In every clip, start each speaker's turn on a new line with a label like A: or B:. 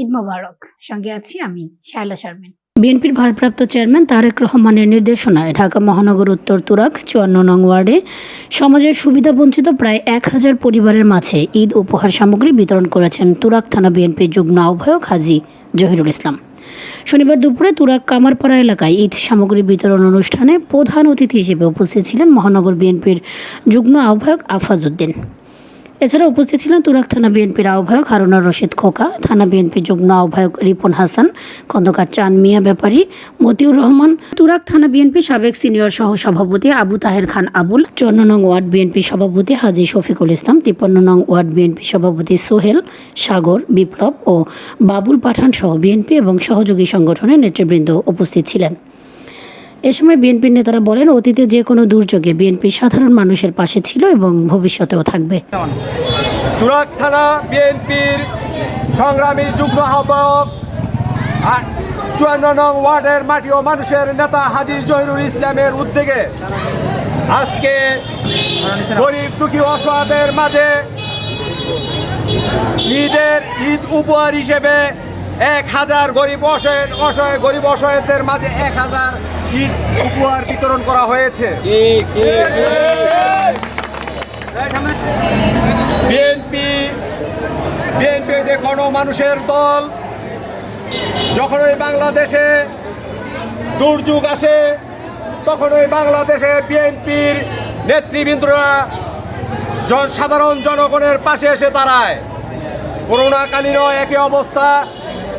A: ঈদ মোবারক। সঙ্গে আছি আমি শায়লা শারমিন। বিএনপির ভারপ্রাপ্ত চেয়ারম্যান তারেক রহমানের নির্দেশনায় ঢাকা মহানগর উত্তর তুরাক চুয়ান্ন নং ওয়ার্ডে সমাজের সুবিধাবঞ্চিত প্রায় এক হাজার পরিবারের মাঝে ঈদ উপহার সামগ্রী বিতরণ করেছেন তুরাক থানা বিএনপির যুগ্ম আহ্বায়ক হাজি জহিরুল ইসলাম। শনিবার দুপুরে তুরাক কামারপাড়া এলাকায় ঈদ সামগ্রী বিতরণ অনুষ্ঠানে প্রধান অতিথি হিসেবে উপস্থিত ছিলেন মহানগর বিএনপির যুগ্ম আহ্বায়ক আফাজ উদ্দিন। এছাড়া উপস্থিত ছিলেন তুরাক থানা বিএনপির আহ্বায়ক হারুনার রশিদ খোকা, থানা বিএনপির যুগ্ম আহ্বায়ক রিপন হাসান, খন্দকার চান মিয়া ব্যাপারী, মতিউর রহমান তুরাক থানা বিএনপি সাবেক সিনিয়র সহ সভাপতি আবু তাহের খান আবুল চন্ন নং ওয়ার্ড বিএনপি সভাপতি হাজি শফিকুল ইসলাম, তিপ্পান্ন নং ওয়ার্ড বিএনপি সভাপতি সোহেল সাগর, বিপ্লব ও বাবুল পাঠান সহ বিএনপি এবং সহযোগী সংগঠনের নেতৃবৃন্দ উপস্থিত ছিলেন। এ সময় বিএনপির নেতারা বলেন, অতীতে যে কোনো দুর্যোগে বিএনপি সাধারণ মানুষের পাশে ছিল এবং ভবিষ্যতেও থাকবে।
B: তুরাক থানা বিএনপির সংগ্রামী যুগ্ম আহ্বায়ক চুয়ান্ন নং ওয়ার্ডের মাটি ও মানুষের নেতা হাজি জহিরুল ইসলামের উদ্যোগে আজকে গরিব দুঃখী অসহায়দের মাঝে ঈদের ঈদ উপহার হিসেবে এক হাজার গরিব অসহায় অসহায় গরিব অসহায়দের মাঝে এক হাজার ঈদ উপহার বিতরণ করা হয়েছে? বিএনপি বিএনপি যে গণমানুষের দল যখনই বাংলাদেশে দুর্যোগ আসে তখনই বাংলাদেশে বিএনপির নেতৃবৃন্দরা জন সাধারণ জনগণের পাশে এসে দাঁড়ায়। করোনাকালীনও একই অবস্থা।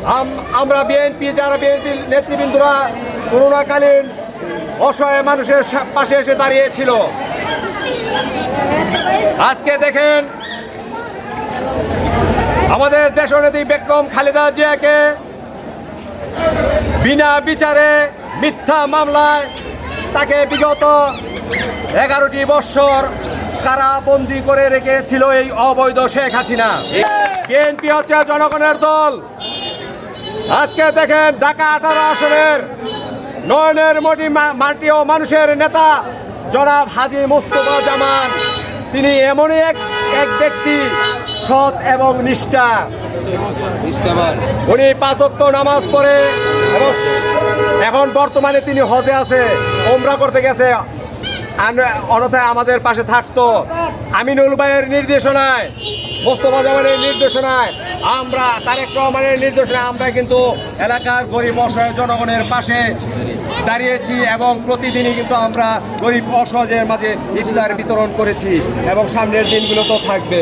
B: আম- আমরা বিএনপি যারা বিএনপির নেতৃবৃন্দরা করোনাকালীন অসহায় মানুষের পাশে এসে দাঁড়িয়েছিল। আজকে দেখেন, আমাদের দেশনেত্রী বেগম খালেদা জিয়াকে বিনা বিচারে মিথ্যা মামলায় তাকে বিগত এগারোটি বৎসর কারাবন্দি করে রেখেছিল এই অবৈধ শেখ হাসিনা। বিএনপি হচ্ছে জনগণের দল। আজকে দেখেন, ঢাকা আঠারো আসনের নয়নের মটি মা- মাটি ও মানুষের নেতা, জনাব হাজি মুস্তফা জামান। তিনি এমনই এক এক ব্যক্তি, সৎ এবং নিষ্ঠা। উনি পাঁচত্ব নামাজ পড়ে। এখন বর্তমানে তিনি হজে আছে, ওমরা করতে গেছে। অন্যথায় আমাদের পাশে থাকতো আমিনুল ভাইয়ের নির্দেশনায়, মোস্তফা জামানের নির্দেশনায়। আমরা তারেক রহমানের নির্দেশনা আমরা কিন্তু এলাকার গরিব অসহায় জনগণের পাশে দাঁড়িয়েছি এবং প্রতিদিনই কিন্তু আমরা গরিব অসহায়ের মাঝে ইফতার বিতরণ করেছি এবং সামনের দিনগুলো তো থাকবে।